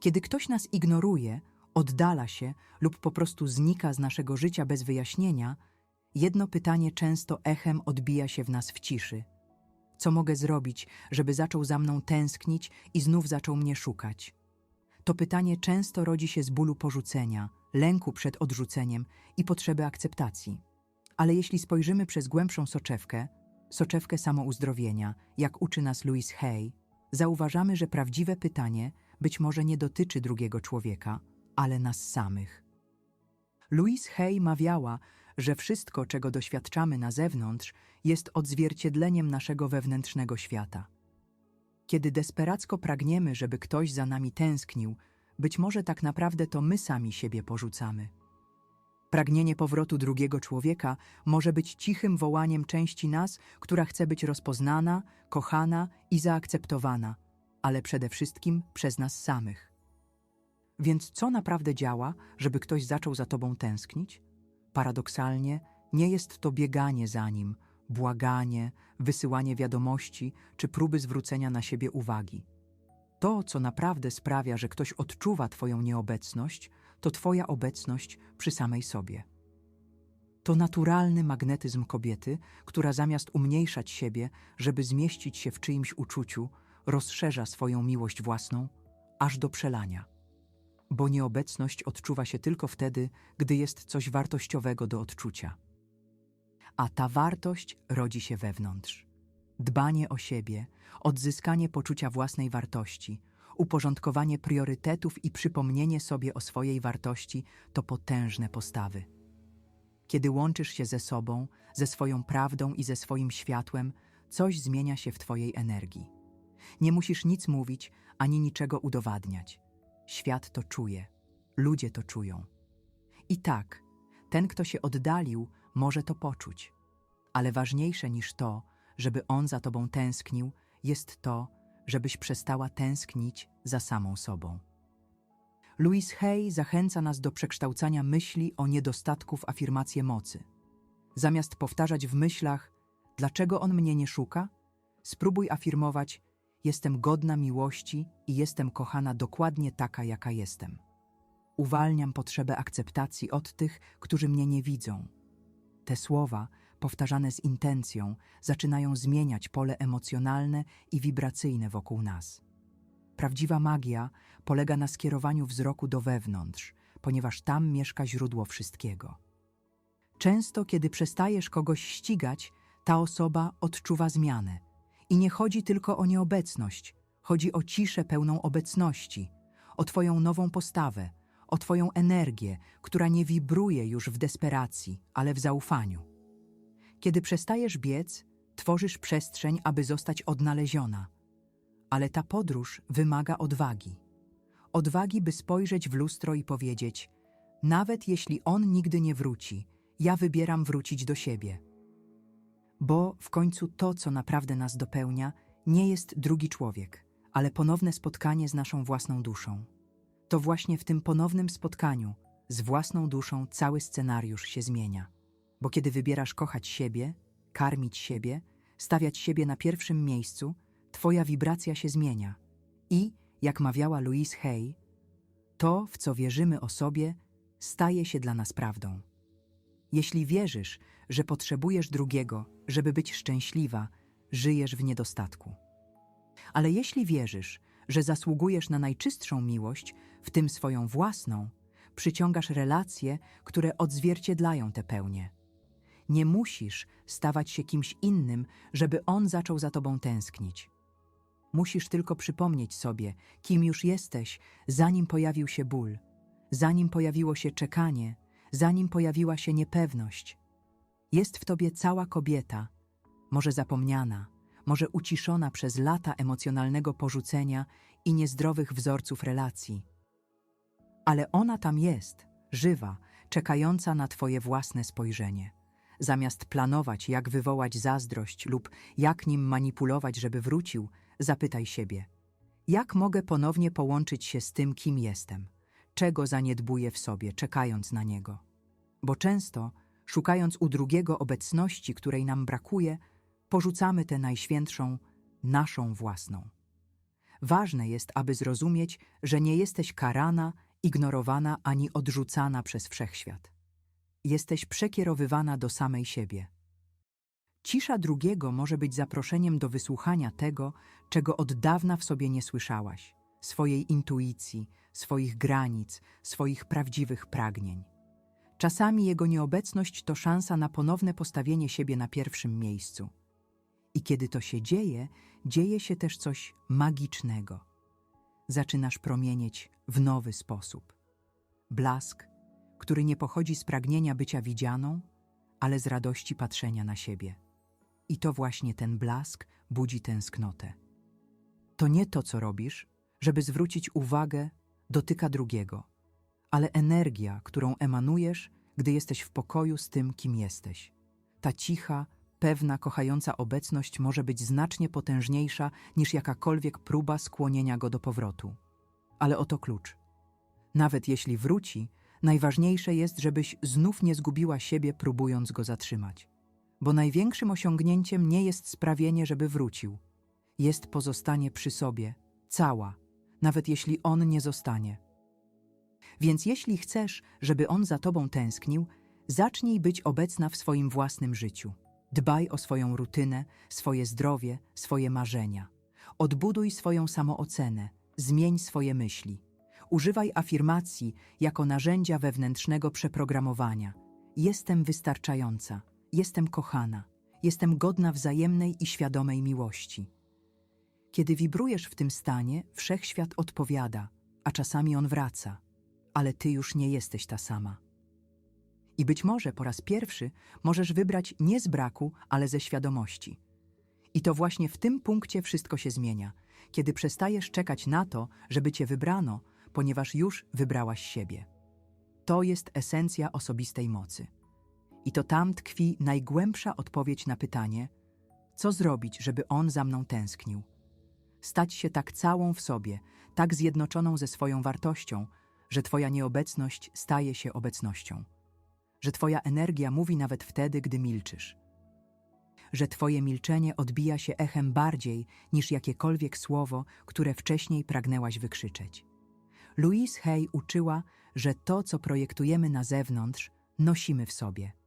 Kiedy ktoś nas ignoruje, oddala się lub po prostu znika z naszego życia bez wyjaśnienia, jedno pytanie często echem odbija się w nas w ciszy. Co mogę zrobić, żeby zaczął za mną tęsknić i znów zaczął mnie szukać? To pytanie często rodzi się z bólu porzucenia, lęku przed odrzuceniem i potrzeby akceptacji. Ale jeśli spojrzymy przez głębszą soczewkę, soczewkę samouzdrowienia, jak uczy nas Louis Hay, zauważamy, że prawdziwe pytanie być może nie dotyczy drugiego człowieka, ale nas samych. Louise Hay mawiała, że wszystko, czego doświadczamy na zewnątrz, jest odzwierciedleniem naszego wewnętrznego świata. Kiedy desperacko pragniemy, żeby ktoś za nami tęsknił, być może tak naprawdę to my sami siebie porzucamy. Pragnienie powrotu drugiego człowieka może być cichym wołaniem części nas, która chce być rozpoznana, kochana i zaakceptowana, ale przede wszystkim przez nas samych. Więc co naprawdę działa, żeby ktoś zaczął za tobą tęsknić? Paradoksalnie, nie jest to bieganie za nim, błaganie, wysyłanie wiadomości czy próby zwrócenia na siebie uwagi. To, co naprawdę sprawia, że ktoś odczuwa Twoją nieobecność, to Twoja obecność przy samej sobie. To naturalny magnetyzm kobiety, która zamiast umniejszać siebie, żeby zmieścić się w czyimś uczuciu, rozszerza swoją miłość własną, aż do przelania. Bo nieobecność odczuwa się tylko wtedy, gdy jest coś wartościowego do odczucia. A ta wartość rodzi się wewnątrz. Dbanie o siebie, odzyskanie poczucia własnej wartości, uporządkowanie priorytetów i przypomnienie sobie o swojej wartości to potężne postawy. Kiedy łączysz się ze sobą, ze swoją prawdą i ze swoim światłem, coś zmienia się w Twojej energii. Nie musisz nic mówić ani niczego udowadniać. Świat to czuje, ludzie to czują. I tak, ten, kto się oddalił, może to poczuć. Ale ważniejsze niż to, żeby on za tobą tęsknił, jest to, żebyś przestała tęsknić za samą sobą. Louis Hay zachęca nas do przekształcania myśli o niedostatku w afirmację mocy. Zamiast powtarzać w myślach, dlaczego on mnie nie szuka, spróbuj afirmować, jestem godna miłości i jestem kochana dokładnie taka, jaka jestem. Uwalniam potrzebę akceptacji od tych, którzy mnie nie widzą. Te słowa, powtarzane z intencją, zaczynają zmieniać pole emocjonalne i wibracyjne wokół nas. Prawdziwa magia polega na skierowaniu wzroku do wewnątrz, ponieważ tam mieszka źródło wszystkiego. Często, kiedy przestajesz kogoś ścigać, ta osoba odczuwa zmianę. I nie chodzi tylko o nieobecność, chodzi o ciszę pełną obecności, o Twoją nową postawę, o Twoją energię, która nie wibruje już w desperacji, ale w zaufaniu. Kiedy przestajesz biec, tworzysz przestrzeń, aby zostać odnaleziona. Ale ta podróż wymaga odwagi. Odwagi, by spojrzeć w lustro i powiedzieć: Nawet jeśli on nigdy nie wróci, ja wybieram wrócić do siebie. Bo w końcu to, co naprawdę nas dopełnia, nie jest drugi człowiek, ale ponowne spotkanie z naszą własną duszą. To właśnie w tym ponownym spotkaniu z własną duszą cały scenariusz się zmienia. Bo kiedy wybierasz kochać siebie, karmić siebie, stawiać siebie na pierwszym miejscu, Twoja wibracja się zmienia. I, jak mawiała Louise Hay, to, w co wierzymy o sobie, staje się dla nas prawdą. Jeśli wierzysz, że potrzebujesz drugiego, żeby być szczęśliwa, żyjesz w niedostatku. Ale jeśli wierzysz, że zasługujesz na najczystszą miłość, w tym swoją własną, przyciągasz relacje, które odzwierciedlają tę pełnię. Nie musisz stawać się kimś innym, żeby on zaczął za tobą tęsknić. Musisz tylko przypomnieć sobie, kim już jesteś, zanim pojawił się ból, zanim pojawiło się czekanie, zanim pojawiła się niepewność. Jest w tobie cała kobieta, może zapomniana, może uciszona przez lata emocjonalnego porzucenia i niezdrowych wzorców relacji. Ale ona tam jest, żywa, czekająca na Twoje własne spojrzenie. Zamiast planować, jak wywołać zazdrość lub jak nim manipulować, żeby wrócił, zapytaj siebie: jak mogę ponownie połączyć się z tym, kim jestem? Czego zaniedbuję w sobie, czekając na niego? Bo często, szukając u drugiego obecności, której nam brakuje, porzucamy tę najświętszą, naszą własną. Ważne jest, aby zrozumieć, że nie jesteś karana, ignorowana ani odrzucana przez wszechświat. Jesteś przekierowywana do samej siebie. Cisza drugiego może być zaproszeniem do wysłuchania tego, czego od dawna w sobie nie słyszałaś swojej intuicji, swoich granic, swoich prawdziwych pragnień. Czasami jego nieobecność to szansa na ponowne postawienie siebie na pierwszym miejscu. I kiedy to się dzieje, dzieje się też coś magicznego. Zaczynasz promienieć w nowy sposób. Blask, który nie pochodzi z pragnienia bycia widzianą, ale z radości patrzenia na siebie. I to właśnie ten blask budzi tęsknotę. To nie to, co robisz, żeby zwrócić uwagę, dotyka drugiego, ale energia, którą emanujesz, gdy jesteś w pokoju z tym, kim jesteś. Ta cicha, pewna, kochająca obecność może być znacznie potężniejsza niż jakakolwiek próba skłonienia go do powrotu. Ale oto klucz. Nawet jeśli wróci, najważniejsze jest, żebyś znów nie zgubiła siebie, próbując go zatrzymać. Bo największym osiągnięciem nie jest sprawienie, żeby wrócił. Jest pozostanie przy sobie, cała, nawet jeśli on nie zostanie. Więc jeśli chcesz, żeby on za tobą tęsknił, zacznij być obecna w swoim własnym życiu. Dbaj o swoją rutynę, swoje zdrowie, swoje marzenia. Odbuduj swoją samoocenę, zmień swoje myśli. Używaj afirmacji jako narzędzia wewnętrznego przeprogramowania. Jestem wystarczająca, jestem kochana, jestem godna wzajemnej i świadomej miłości. Kiedy wibrujesz w tym stanie, wszechświat odpowiada, a czasami on wraca, ale ty już nie jesteś ta sama. I być może po raz pierwszy możesz wybrać nie z braku, ale ze świadomości. I to właśnie w tym punkcie wszystko się zmienia, kiedy przestajesz czekać na to, żeby cię wybrano, ponieważ już wybrałaś siebie. To jest esencja osobistej mocy. I to tam tkwi najgłębsza odpowiedź na pytanie, co zrobić, żeby on za mną tęsknił. Stać się tak całą w sobie, tak zjednoczoną ze swoją wartością, że Twoja nieobecność staje się obecnością. Że Twoja energia mówi nawet wtedy, gdy milczysz. Że Twoje milczenie odbija się echem bardziej niż jakiekolwiek słowo, które wcześniej pragnęłaś wykrzyczeć. Louise Hay uczyła, że to, co projektujemy na zewnątrz, nosimy w sobie.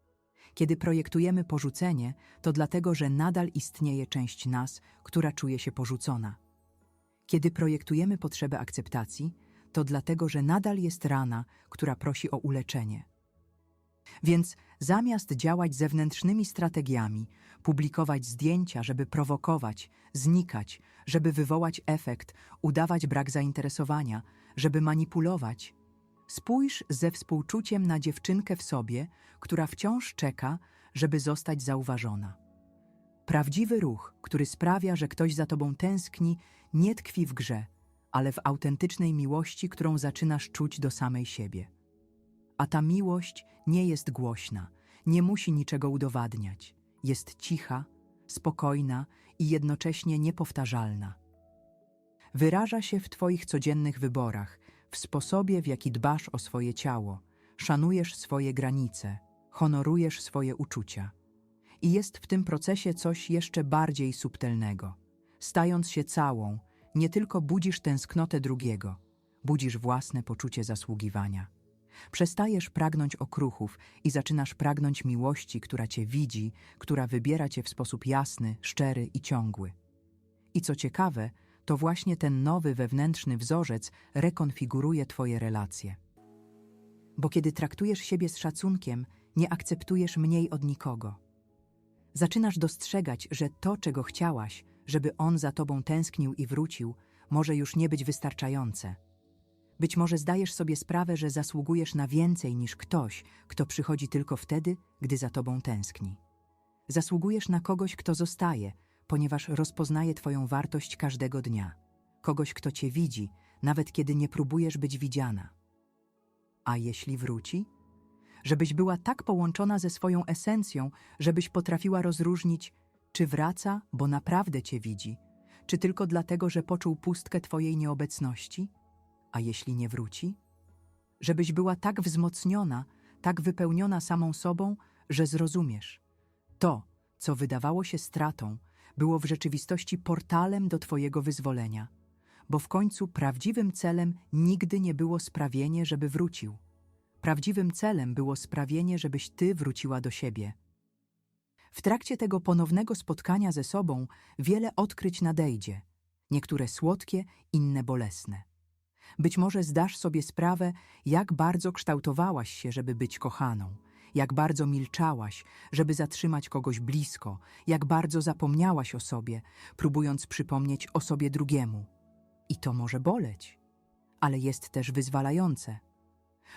Kiedy projektujemy porzucenie, to dlatego, że nadal istnieje część nas, która czuje się porzucona. Kiedy projektujemy potrzebę akceptacji, to dlatego, że nadal jest rana, która prosi o uleczenie. Więc zamiast działać zewnętrznymi strategiami, publikować zdjęcia, żeby prowokować, znikać, żeby wywołać efekt, udawać brak zainteresowania, żeby manipulować, spójrz ze współczuciem na dziewczynkę w sobie, która wciąż czeka, żeby zostać zauważona. Prawdziwy ruch, który sprawia, że ktoś za tobą tęskni, nie tkwi w grze, ale w autentycznej miłości, którą zaczynasz czuć do samej siebie. A ta miłość nie jest głośna, nie musi niczego udowadniać. Jest cicha, spokojna i jednocześnie niepowtarzalna. Wyraża się w Twoich codziennych wyborach, w sposobie, w jaki dbasz o swoje ciało, szanujesz swoje granice, honorujesz swoje uczucia. I jest w tym procesie coś jeszcze bardziej subtelnego. Stając się całą, nie tylko budzisz tęsknotę drugiego, budzisz własne poczucie zasługiwania. Przestajesz pragnąć okruchów i zaczynasz pragnąć miłości, która cię widzi, która wybiera cię w sposób jasny, szczery i ciągły. I co ciekawe, to właśnie ten nowy wewnętrzny wzorzec rekonfiguruje twoje relacje. Bo kiedy traktujesz siebie z szacunkiem, nie akceptujesz mniej od nikogo. Zaczynasz dostrzegać, że to, czego chciałaś, żeby on za tobą tęsknił i wrócił, może już nie być wystarczające. Być może zdajesz sobie sprawę, że zasługujesz na więcej niż ktoś, kto przychodzi tylko wtedy, gdy za tobą tęskni. Zasługujesz na kogoś, kto zostaje, ponieważ rozpoznaje Twoją wartość każdego dnia. Kogoś, kto Cię widzi, nawet kiedy nie próbujesz być widziana. A jeśli wróci? Żebyś była tak połączona ze swoją esencją, żebyś potrafiła rozróżnić, czy wraca, bo naprawdę Cię widzi, czy tylko dlatego, że poczuł pustkę Twojej nieobecności? A jeśli nie wróci? Żebyś była tak wzmocniona, tak wypełniona samą sobą, że zrozumiesz. To, co wydawało się stratą, było w rzeczywistości portalem do Twojego wyzwolenia, bo w końcu prawdziwym celem nigdy nie było sprawienie, żeby wrócił. Prawdziwym celem było sprawienie, żebyś ty wróciła do siebie. W trakcie tego ponownego spotkania ze sobą wiele odkryć nadejdzie, niektóre słodkie, inne bolesne. Być może zdasz sobie sprawę, jak bardzo kształtowałaś się, żeby być kochaną, jak bardzo milczałaś, żeby zatrzymać kogoś blisko, jak bardzo zapomniałaś o sobie, próbując przypomnieć o sobie drugiemu. I to może boleć, ale jest też wyzwalające.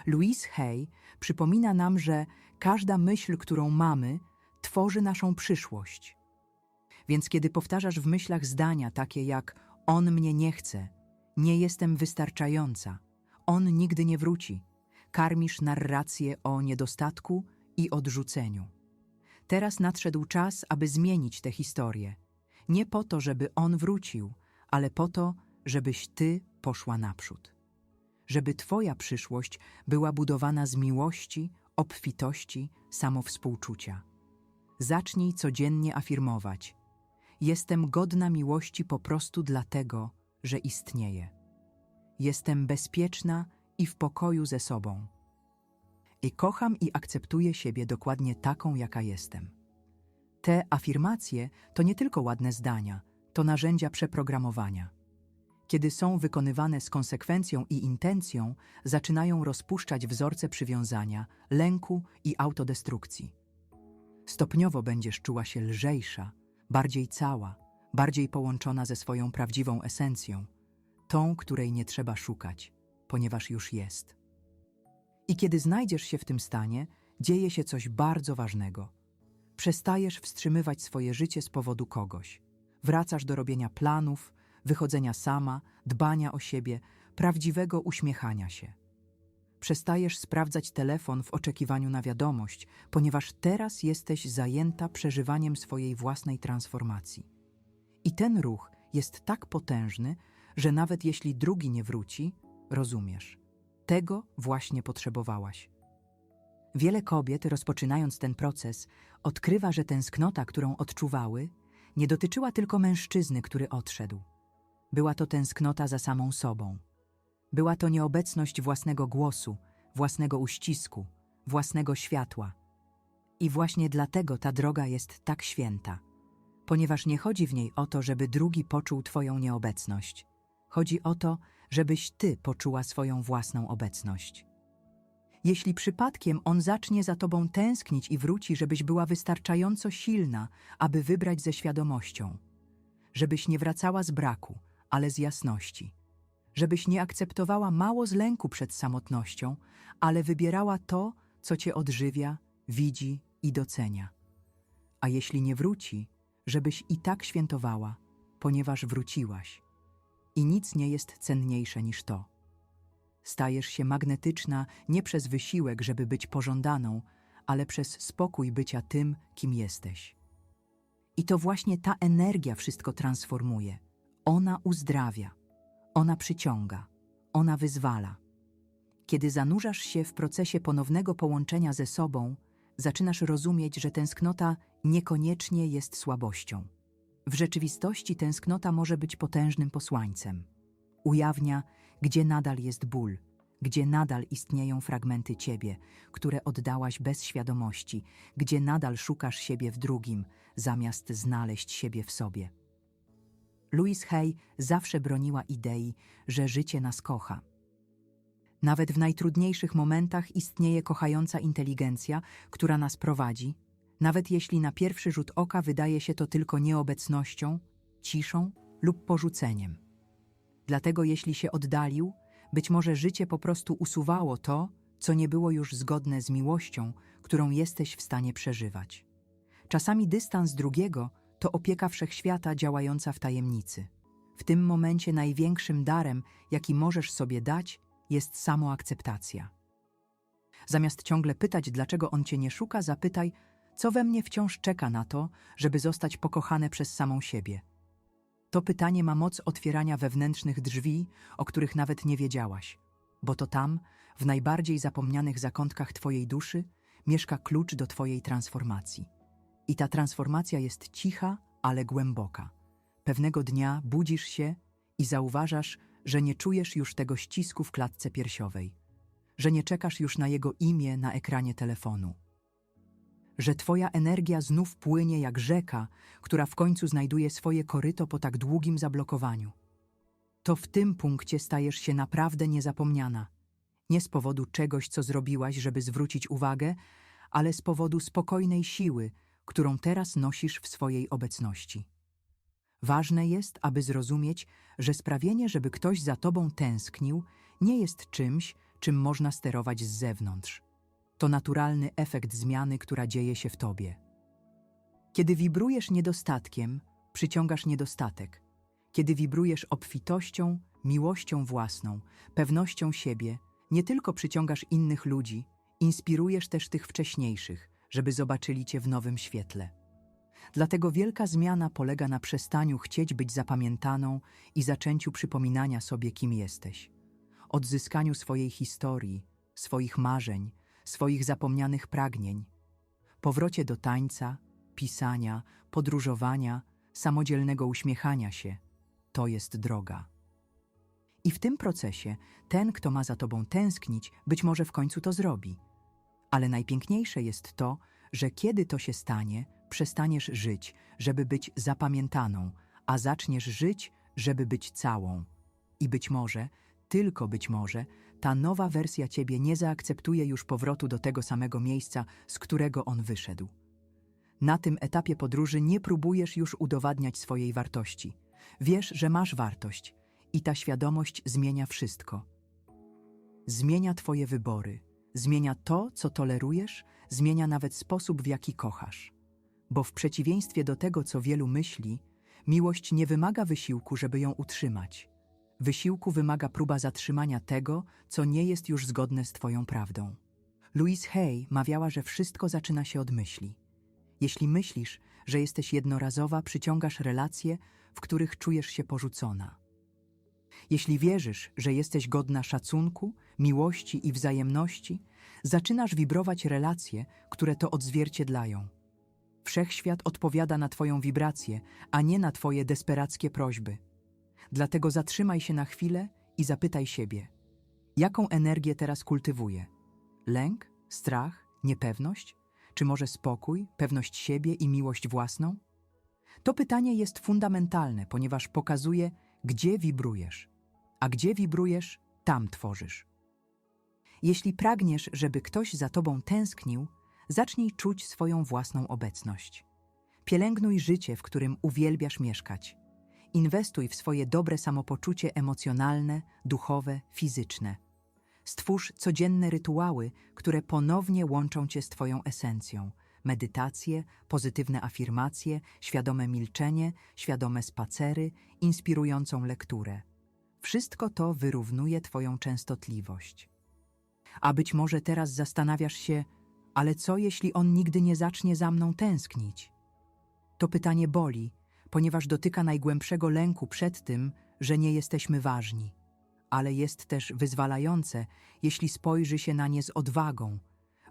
Louise Hay przypomina nam, że każda myśl, którą mamy, tworzy naszą przyszłość. Więc kiedy powtarzasz w myślach zdania takie jak on mnie nie chce, nie jestem wystarczająca, on nigdy nie wróci, karmisz narrację o niedostatku i odrzuceniu. Teraz nadszedł czas, aby zmienić tę historię. Nie po to, żeby on wrócił, ale po to, żebyś ty poszła naprzód. Żeby twoja przyszłość była budowana z miłości, obfitości, samowspółczucia. Zacznij codziennie afirmować: Jestem godna miłości po prostu dlatego, że istnieję. Jestem bezpieczna i w pokoju ze sobą. I kocham i akceptuję siebie dokładnie taką, jaka jestem. Te afirmacje to nie tylko ładne zdania, to narzędzia przeprogramowania. Kiedy są wykonywane z konsekwencją i intencją, zaczynają rozpuszczać wzorce przywiązania, lęku i autodestrukcji. Stopniowo będziesz czuła się lżejsza, bardziej cała, bardziej połączona ze swoją prawdziwą esencją, tą, której nie trzeba szukać, ponieważ już jest. I kiedy znajdziesz się w tym stanie, dzieje się coś bardzo ważnego. Przestajesz wstrzymywać swoje życie z powodu kogoś. Wracasz do robienia planów, wychodzenia sama, dbania o siebie, prawdziwego uśmiechania się. Przestajesz sprawdzać telefon w oczekiwaniu na wiadomość, ponieważ teraz jesteś zajęta przeżywaniem swojej własnej transformacji. I ten ruch jest tak potężny, że nawet jeśli drugi nie wróci, rozumiesz. Tego właśnie potrzebowałaś. Wiele kobiet, rozpoczynając ten proces, odkrywa, że tęsknota, którą odczuwały, nie dotyczyła tylko mężczyzny, który odszedł. Była to tęsknota za samą sobą. Była to nieobecność własnego głosu, własnego uścisku, własnego światła. I właśnie dlatego ta droga jest tak święta, ponieważ nie chodzi w niej o to, żeby drugi poczuł Twoją nieobecność. Chodzi o to, żebyś Ty poczuła swoją własną obecność. Jeśli przypadkiem on zacznie za Tobą tęsknić i wróci, żebyś była wystarczająco silna, aby wybrać ze świadomością, żebyś nie wracała z braku, ale z jasności, żebyś nie akceptowała mało z lęku przed samotnością, ale wybierała to, co Cię odżywia, widzi i docenia. A jeśli nie wróci, żebyś i tak świętowała, ponieważ wróciłaś. I nic nie jest cenniejsze niż to. Stajesz się magnetyczna nie przez wysiłek, żeby być pożądaną, ale przez spokój bycia tym, kim jesteś. I to właśnie ta energia wszystko transformuje. Ona uzdrawia, ona przyciąga, ona wyzwala. Kiedy zanurzasz się w procesie ponownego połączenia ze sobą, zaczynasz rozumieć, że tęsknota niekoniecznie jest słabością. W rzeczywistości tęsknota może być potężnym posłańcem. Ujawnia, gdzie nadal jest ból, gdzie nadal istnieją fragmenty ciebie, które oddałaś bez świadomości, gdzie nadal szukasz siebie w drugim, zamiast znaleźć siebie w sobie. Louise Hay zawsze broniła idei, że życie nas kocha. Nawet w najtrudniejszych momentach istnieje kochająca inteligencja, która nas prowadzi, nawet jeśli na pierwszy rzut oka wydaje się to tylko nieobecnością, ciszą lub porzuceniem. Dlatego jeśli się oddalił, być może życie po prostu usuwało to, co nie było już zgodne z miłością, którą jesteś w stanie przeżywać. Czasami dystans drugiego to opieka wszechświata działająca w tajemnicy. W tym momencie największym darem, jaki możesz sobie dać, jest samoakceptacja. Zamiast ciągle pytać, dlaczego on cię nie szuka, zapytaj, co we mnie wciąż czeka na to, żeby zostać pokochane przez samą siebie. To pytanie ma moc otwierania wewnętrznych drzwi, o których nawet nie wiedziałaś, bo to tam, w najbardziej zapomnianych zakątkach Twojej duszy, mieszka klucz do Twojej transformacji. I ta transformacja jest cicha, ale głęboka. Pewnego dnia budzisz się i zauważasz, że nie czujesz już tego ścisku w klatce piersiowej, że nie czekasz już na jego imię na ekranie telefonu, że twoja energia znów płynie jak rzeka, która w końcu znajduje swoje koryto po tak długim zablokowaniu. To w tym punkcie stajesz się naprawdę niezapomniana. Nie z powodu czegoś, co zrobiłaś, żeby zwrócić uwagę, ale z powodu spokojnej siły, którą teraz nosisz w swojej obecności. Ważne jest, aby zrozumieć, że sprawienie, żeby ktoś za tobą tęsknił, nie jest czymś, czym można sterować z zewnątrz. To naturalny efekt zmiany, która dzieje się w tobie. Kiedy wibrujesz niedostatkiem, przyciągasz niedostatek. Kiedy wibrujesz obfitością, miłością własną, pewnością siebie, nie tylko przyciągasz innych ludzi, inspirujesz też tych wcześniejszych, żeby zobaczyli cię w nowym świetle. Dlatego wielka zmiana polega na przestaniu chcieć być zapamiętaną i zaczęciu przypominania sobie, kim jesteś. Odzyskaniu swojej historii, swoich marzeń, swoich zapomnianych pragnień. Powrocie do tańca, pisania, podróżowania, samodzielnego uśmiechania się. To jest droga. I w tym procesie ten, kto ma za tobą tęsknić, być może w końcu to zrobi. Ale najpiękniejsze jest to, że kiedy to się stanie, przestaniesz żyć, żeby być zapamiętaną, a zaczniesz żyć, żeby być całą. I być może, tylko być może, ta nowa wersja ciebie nie zaakceptuje już powrotu do tego samego miejsca, z którego on wyszedł. Na tym etapie podróży nie próbujesz już udowadniać swojej wartości. Wiesz, że masz wartość i ta świadomość zmienia wszystko. Zmienia twoje wybory, zmienia to, co tolerujesz, zmienia nawet sposób, w jaki kochasz. Bo w przeciwieństwie do tego, co wielu myśli, miłość nie wymaga wysiłku, żeby ją utrzymać. Wysiłku wymaga próba zatrzymania tego, co nie jest już zgodne z Twoją prawdą. Louise Hay mawiała, że wszystko zaczyna się od myśli. Jeśli myślisz, że jesteś jednorazowa, przyciągasz relacje, w których czujesz się porzucona. Jeśli wierzysz, że jesteś godna szacunku, miłości i wzajemności, zaczynasz wibrować relacje, które to odzwierciedlają. Wszechświat odpowiada na Twoją wibrację, a nie na Twoje desperackie prośby. Dlatego zatrzymaj się na chwilę i zapytaj siebie, jaką energię teraz kultywuję? Lęk, strach, niepewność? Czy może spokój, pewność siebie i miłość własną? To pytanie jest fundamentalne, ponieważ pokazuje, gdzie wibrujesz. A gdzie wibrujesz, tam tworzysz. Jeśli pragniesz, żeby ktoś za tobą tęsknił, zacznij czuć swoją własną obecność. Pielęgnuj życie, w którym uwielbiasz mieszkać. Inwestuj w swoje dobre samopoczucie emocjonalne, duchowe, fizyczne. Stwórz codzienne rytuały, które ponownie łączą cię z Twoją esencją. Medytacje, pozytywne afirmacje, świadome milczenie, świadome spacery, inspirującą lekturę. Wszystko to wyrównuje Twoją częstotliwość. A być może teraz zastanawiasz się, ale co jeśli on nigdy nie zacznie za mną tęsknić? To pytanie boli, ponieważ dotyka najgłębszego lęku przed tym, że nie jesteśmy ważni. Ale jest też wyzwalające, jeśli spojrzy się na nie z odwagą,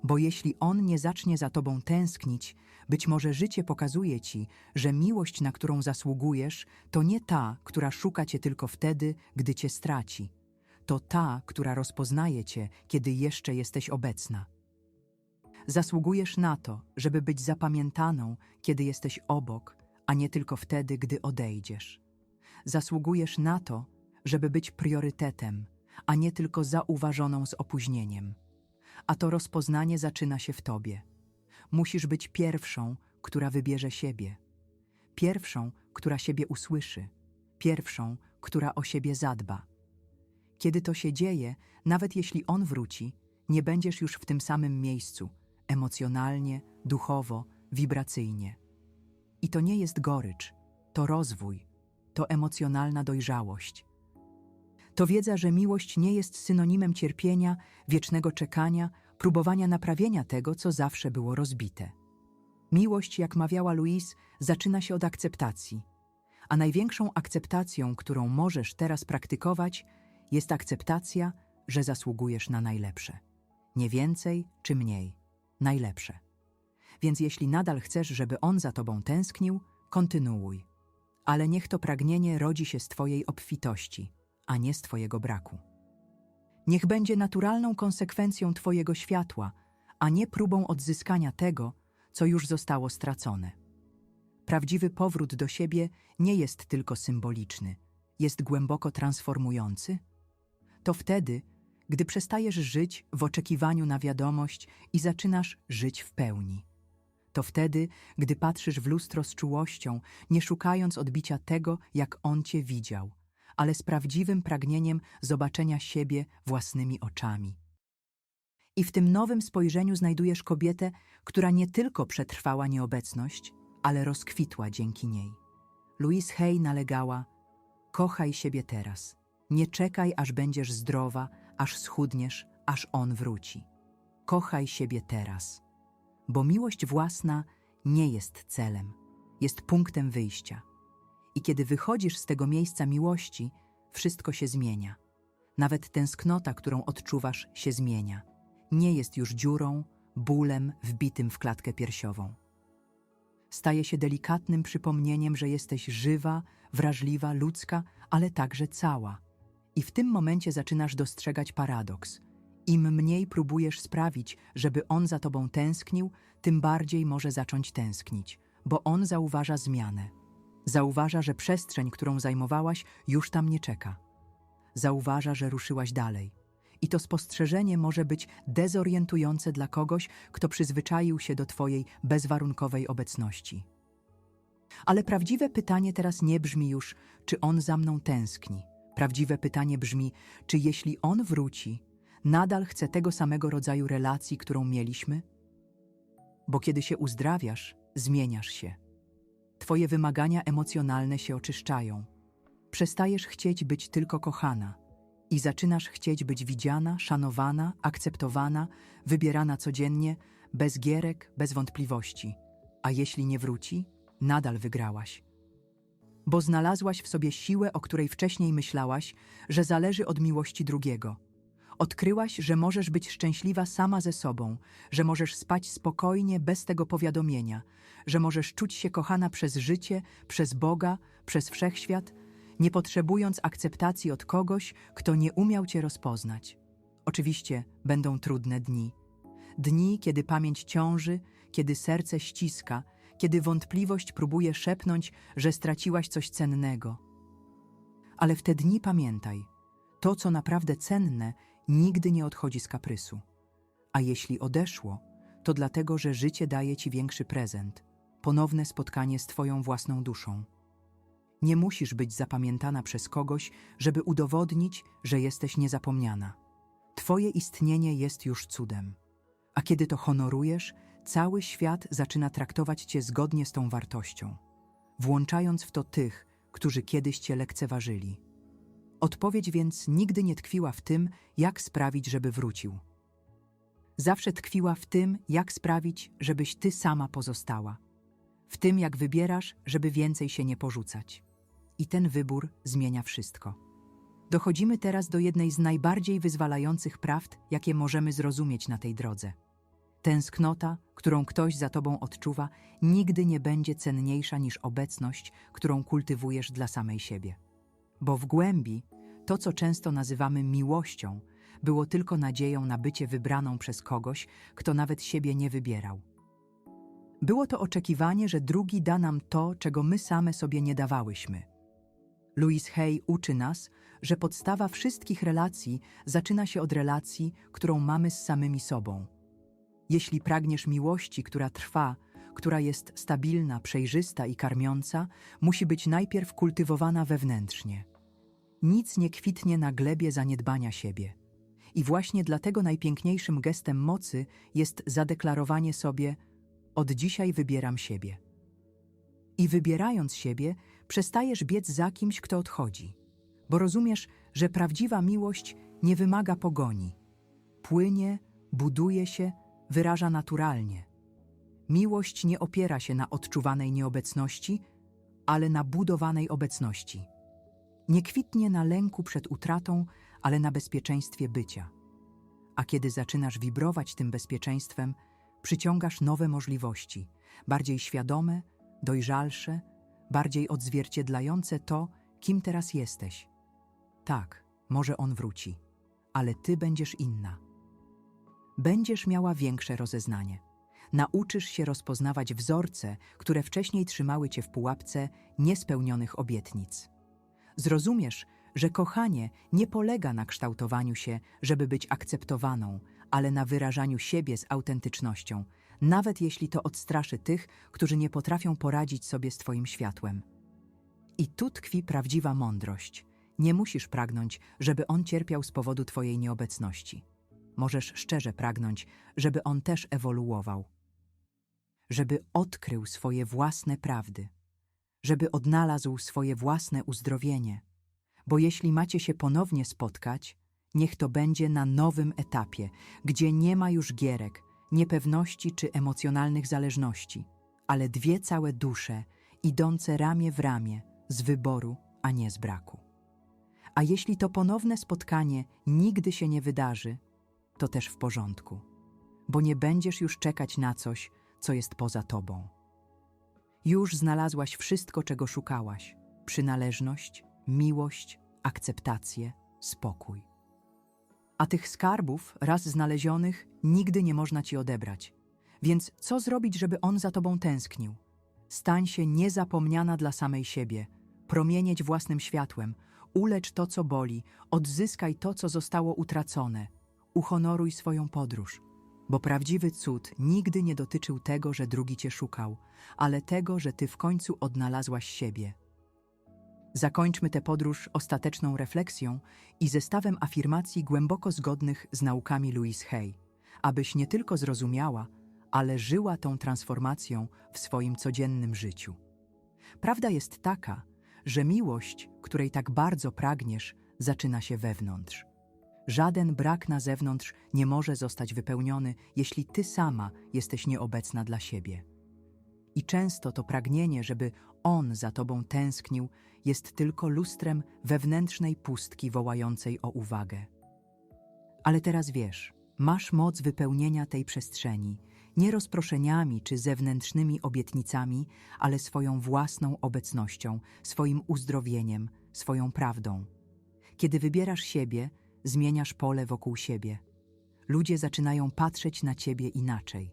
bo jeśli on nie zacznie za tobą tęsknić, być może życie pokazuje ci, że miłość, na którą zasługujesz, to nie ta, która szuka cię tylko wtedy, gdy cię straci. To ta, która rozpoznaje cię, kiedy jeszcze jesteś obecna. Zasługujesz na to, żeby być zapamiętaną, kiedy jesteś obok, a nie tylko wtedy, gdy odejdziesz. Zasługujesz na to, żeby być priorytetem, a nie tylko zauważoną z opóźnieniem. A to rozpoznanie zaczyna się w tobie. Musisz być pierwszą, która wybierze siebie. Pierwszą, która siebie usłyszy. Pierwszą, która o siebie zadba. Kiedy to się dzieje, nawet jeśli on wróci, nie będziesz już w tym samym miejscu, emocjonalnie, duchowo, wibracyjnie. I to nie jest gorycz, to rozwój, to emocjonalna dojrzałość. To wiedza, że miłość nie jest synonimem cierpienia, wiecznego czekania, próbowania naprawienia tego, co zawsze było rozbite. Miłość, jak mawiała Louise, zaczyna się od akceptacji, a największą akceptacją, którą możesz teraz praktykować, jest akceptacja, że zasługujesz na najlepsze. Nie więcej czy mniej, najlepsze. Więc jeśli nadal chcesz, żeby on za tobą tęsknił, kontynuuj. ale niech to pragnienie rodzi się z Twojej obfitości, a nie z Twojego braku. Niech będzie naturalną konsekwencją Twojego światła, a nie próbą odzyskania tego, co już zostało stracone. Prawdziwy powrót do siebie nie jest tylko symboliczny, jest głęboko transformujący. To wtedy, gdy przestajesz żyć w oczekiwaniu na wiadomość i zaczynasz żyć w pełni. To wtedy, gdy patrzysz w lustro z czułością, nie szukając odbicia tego, jak on cię widział, ale z prawdziwym pragnieniem zobaczenia siebie własnymi oczami. I w tym nowym spojrzeniu znajdujesz kobietę, która nie tylko przetrwała nieobecność, ale rozkwitła dzięki niej. Louise Hay nalegała: Kochaj siebie teraz. Nie czekaj, aż będziesz zdrowa, aż schudniesz, aż on wróci. Kochaj siebie teraz. Bo miłość własna nie jest celem, jest punktem wyjścia. I kiedy wychodzisz z tego miejsca miłości, wszystko się zmienia. Nawet tęsknota, którą odczuwasz, się zmienia. Nie jest już dziurą, bólem wbitym w klatkę piersiową. Staje się delikatnym przypomnieniem, że jesteś żywa, wrażliwa, ludzka, ale także cała. I w tym momencie zaczynasz dostrzegać paradoks. Im mniej próbujesz sprawić, żeby on za tobą tęsknił, tym bardziej może zacząć tęsknić, bo on zauważa zmianę. Zauważa, że przestrzeń, którą zajmowałaś, już tam nie czeka. Zauważa, że ruszyłaś dalej. I to spostrzeżenie może być dezorientujące dla kogoś, kto przyzwyczaił się do Twojej bezwarunkowej obecności. Ale prawdziwe pytanie teraz nie brzmi już, czy on za mną tęskni. Prawdziwe pytanie brzmi, czy jeśli on wróci, nadal chce tego samego rodzaju relacji, którą mieliśmy? Bo kiedy się uzdrawiasz, zmieniasz się. Twoje wymagania emocjonalne się oczyszczają. Przestajesz chcieć być tylko kochana i zaczynasz chcieć być widziana, szanowana, akceptowana, wybierana codziennie, bez gierek, bez wątpliwości. A jeśli nie wróci, nadal wygrałaś. Bo znalazłaś w sobie siłę, o której wcześniej myślałaś, że zależy od miłości drugiego. Odkryłaś, że możesz być szczęśliwa sama ze sobą, że możesz spać spokojnie bez tego powiadomienia, że możesz czuć się kochana przez życie, przez Boga, przez wszechświat, nie potrzebując akceptacji od kogoś, kto nie umiał cię rozpoznać. Oczywiście będą trudne dni. Dni, kiedy pamięć ciąży, kiedy serce ściska, kiedy wątpliwość próbuje szepnąć, że straciłaś coś cennego. Ale w te dni pamiętaj, to, co naprawdę cenne, nigdy nie odchodzi z kaprysu. A jeśli odeszło, to dlatego, że życie daje ci większy prezent ponowne spotkanie z Twoją własną duszą. Nie musisz być zapamiętana przez kogoś, żeby udowodnić, że jesteś niezapomniana. Twoje istnienie jest już cudem. A kiedy to honorujesz, cały świat zaczyna traktować Cię zgodnie z tą wartością, włączając w to tych, którzy kiedyś Cię lekceważyli. Odpowiedź więc nigdy nie tkwiła w tym, jak sprawić, żeby wrócił. Zawsze tkwiła w tym, jak sprawić, żebyś Ty sama pozostała. W tym, jak wybierasz, żeby więcej się nie porzucać. I ten wybór zmienia wszystko. Dochodzimy teraz do jednej z najbardziej wyzwalających prawd, jakie możemy zrozumieć na tej drodze. Tęsknota, którą ktoś za tobą odczuwa, nigdy nie będzie cenniejsza niż obecność, którą kultywujesz dla samej siebie. Bo w głębi to, co często nazywamy miłością, było tylko nadzieją na bycie wybraną przez kogoś, kto nawet siebie nie wybierał. Było to oczekiwanie, że drugi da nam to, czego my same sobie nie dawałyśmy. Louise Hay uczy nas, że podstawa wszystkich relacji zaczyna się od relacji, którą mamy z samymi sobą. Jeśli pragniesz miłości, która trwa, która jest stabilna, przejrzysta i karmiąca, musi być najpierw kultywowana wewnętrznie. Nic nie kwitnie na glebie zaniedbania siebie. I właśnie dlatego najpiękniejszym gestem mocy jest zadeklarowanie sobie: Od dzisiaj wybieram siebie. I wybierając siebie, przestajesz biec za kimś, kto odchodzi, bo rozumiesz, że prawdziwa miłość nie wymaga pogoni. Płynie, buduje się, wyraża naturalnie. Miłość nie opiera się na odczuwanej nieobecności, ale na budowanej obecności. Nie kwitnie na lęku przed utratą, ale na bezpieczeństwie bycia. A kiedy zaczynasz wibrować tym bezpieczeństwem, przyciągasz nowe możliwości, bardziej świadome, dojrzalsze, bardziej odzwierciedlające to, kim teraz jesteś. Tak, może on wróci, ale ty będziesz inna. Będziesz miała większe rozeznanie. Nauczysz się rozpoznawać wzorce, które wcześniej trzymały cię w pułapce niespełnionych obietnic. Zrozumiesz, że kochanie nie polega na kształtowaniu się, żeby być akceptowaną, ale na wyrażaniu siebie z autentycznością, nawet jeśli to odstraszy tych, którzy nie potrafią poradzić sobie z Twoim światłem. I tu tkwi prawdziwa mądrość. Nie musisz pragnąć, żeby on cierpiał z powodu Twojej nieobecności. Możesz szczerze pragnąć, żeby on też ewoluował, żeby odkrył swoje własne prawdy, żeby odnalazł swoje własne uzdrowienie. Bo jeśli macie się ponownie spotkać, niech to będzie na nowym etapie, gdzie nie ma już gierek, niepewności czy emocjonalnych zależności, ale dwie całe dusze idące ramię w ramię z wyboru, a nie z braku. A jeśli to ponowne spotkanie nigdy się nie wydarzy, to też w porządku, bo nie będziesz już czekać na coś, co jest poza tobą. Już znalazłaś wszystko, czego szukałaś: przynależność, miłość, akceptację, spokój. A tych skarbów, raz znalezionych, nigdy nie można ci odebrać. Więc co zrobić, żeby on za tobą tęsknił? Stań się niezapomniana dla samej siebie, promienieć własnym światłem, ulecz to, co boli, odzyskaj to, co zostało utracone, uhonoruj swoją podróż. Bo prawdziwy cud nigdy nie dotyczył tego, że drugi cię szukał, ale tego, że ty w końcu odnalazłaś siebie. Zakończmy tę podróż ostateczną refleksją i zestawem afirmacji głęboko zgodnych z naukami Louise Hay, abyś nie tylko zrozumiała, ale żyła tą transformacją w swoim codziennym życiu. Prawda jest taka, że miłość, której tak bardzo pragniesz, zaczyna się wewnątrz. Żaden brak na zewnątrz nie może zostać wypełniony, jeśli ty sama jesteś nieobecna dla siebie. I często to pragnienie, żeby on za tobą tęsknił, jest tylko lustrem wewnętrznej pustki wołającej o uwagę. Ale teraz wiesz, masz moc wypełnienia tej przestrzeni, nie rozproszeniami czy zewnętrznymi obietnicami, ale swoją własną obecnością, swoim uzdrowieniem, swoją prawdą. Kiedy wybierasz siebie, zmieniasz pole wokół siebie. Ludzie zaczynają patrzeć na ciebie inaczej.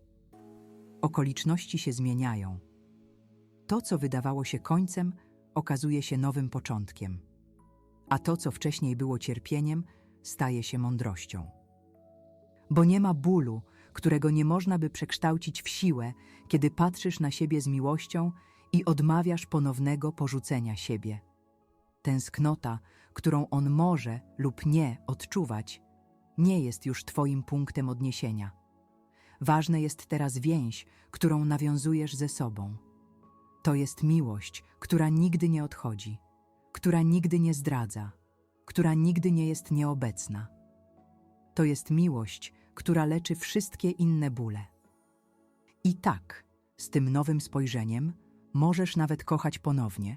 Okoliczności się zmieniają. To, co wydawało się końcem, okazuje się nowym początkiem, a to, co wcześniej było cierpieniem, staje się mądrością. Bo nie ma bólu, którego nie można by przekształcić w siłę, kiedy patrzysz na siebie z miłością i odmawiasz ponownego porzucenia siebie. Tęsknota, którą on może lub nie odczuwać, nie jest już Twoim punktem odniesienia. Ważne jest teraz więź, którą nawiązujesz ze sobą. To jest miłość, która nigdy nie odchodzi, która nigdy nie zdradza, która nigdy nie jest nieobecna. To jest miłość, która leczy wszystkie inne bóle. I tak, z tym nowym spojrzeniem, możesz nawet kochać ponownie,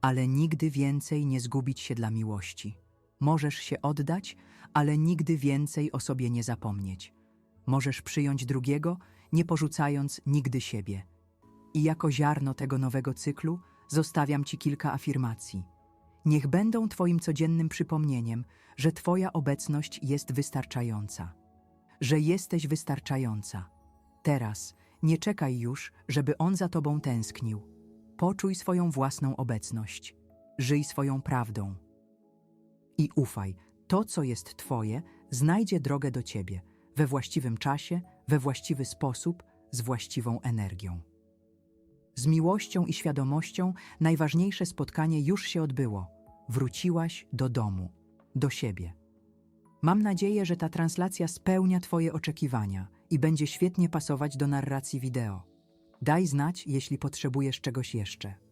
ale nigdy więcej nie zgubić się dla miłości. Możesz się oddać, ale nigdy więcej o sobie nie zapomnieć. Możesz przyjąć drugiego, nie porzucając nigdy siebie. I jako ziarno tego nowego cyklu zostawiam Ci kilka afirmacji. Niech będą Twoim codziennym przypomnieniem, że Twoja obecność jest wystarczająca, że jesteś wystarczająca. Teraz nie czekaj już, żeby on za Tobą tęsknił. Poczuj swoją własną obecność, żyj swoją prawdą. I ufaj, to, co jest Twoje, znajdzie drogę do Ciebie we właściwym czasie, we właściwy sposób, z właściwą energią. Z miłością i świadomością najważniejsze spotkanie już się odbyło. Wróciłaś do domu, do siebie. Mam nadzieję, że ta translacja spełnia Twoje oczekiwania i będzie świetnie pasować do narracji wideo. Daj znać, jeśli potrzebujesz czegoś jeszcze.